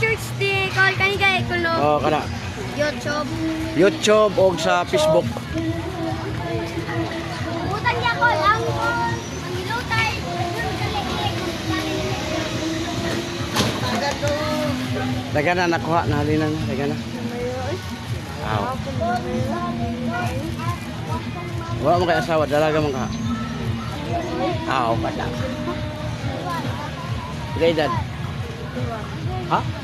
church di call kani kay kulo. Oh, kana. YouTube. YouTube o sa Facebook. Butang niya ko ang ang ilutay. Daga na nakuha na halina na. Daga na. Aw. Wala mo kay asawa, dalaga mo ka. Aw, bata. Edad? Ha?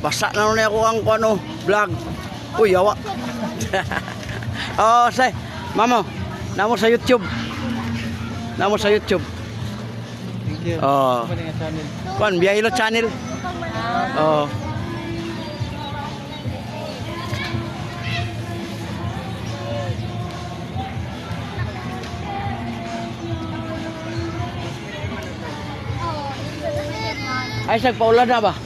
Basa na nun ako ang ano, vlog. Uy, yawa. oh, say, mamo, namo sa YouTube. Namo sa YouTube. Thank you. Oh. Kuan, Biyahilo channel. Oh. Ay, sag paulan na ba?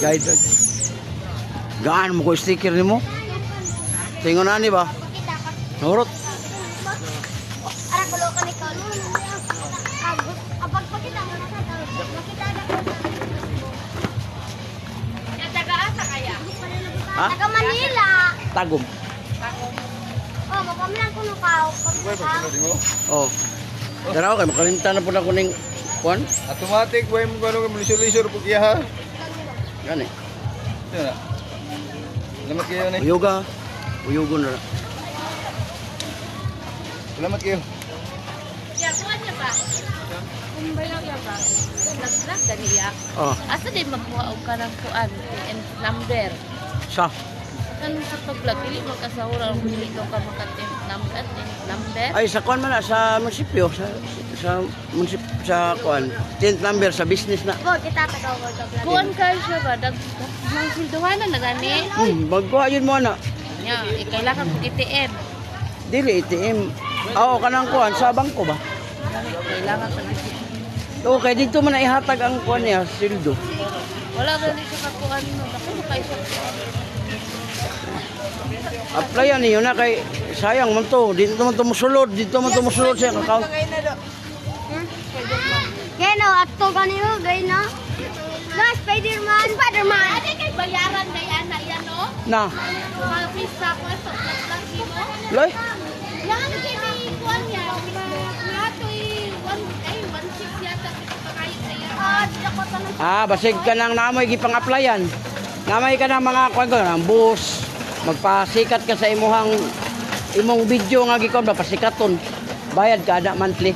Guide. Gaan mo ko sticker ni mo? Tingon na ni ba? Nurot. Ara kulo ka ni Kalu. Abag pakita mo na sa Makita na ko. Taga asa kaya? Ha? Taga Manila. Tagom. Oh, mapamilang ko no kao. Oh. Daraw kay makalimtan na po na kuning kuan. Automatic, boy mo kano ka lisur-lisur po kaya ha. Gani. Ito na. Salamat kayo ni. Uyoga. Uyugon na. Salamat kayo. Ya, kuha niya ba? Kumbay lang niya ba? Nag-vlog dali ya. Oh. Asa din magkuha og kanang kuan and number. Sa. Kan sa pag-vlog dili mo kasahura ang dili ka ka makatim number number. Ay sa kuan man na sa munisipyo sa sa munisip sa kuan. Tent number sa business na. Go, kita taga ko taga. Kuan ka siya ba dag nang silduhan na gani. Hmm, magkuha yun mo na. Ya, eh, kailangan ko ATM. Dili ATM. Oo, kanang kuan sa bangko ba? Kailangan ko ATM. Okay, dito man na ihatag ang kuan niya, sildo. Wala gani siya kakuan no. Dako mo kay siya. Applyan niyo na kay sayang man to. Dito man to musulod, dito man to musulod sa account. Keno atto kanino gay na. Na Spider-Man. Spider-Man. Ade kay bayaran kay ana yan no. Na, Mga visa ko sa vlog mo. loy. Yang Ah, basig ka nang namoy gipang-applyan. Namay ka ng mga kuan ko ng bus. Magpasikat ka sa imuhang imong video nga gikon ba pasikaton. Bayad ka ada monthly.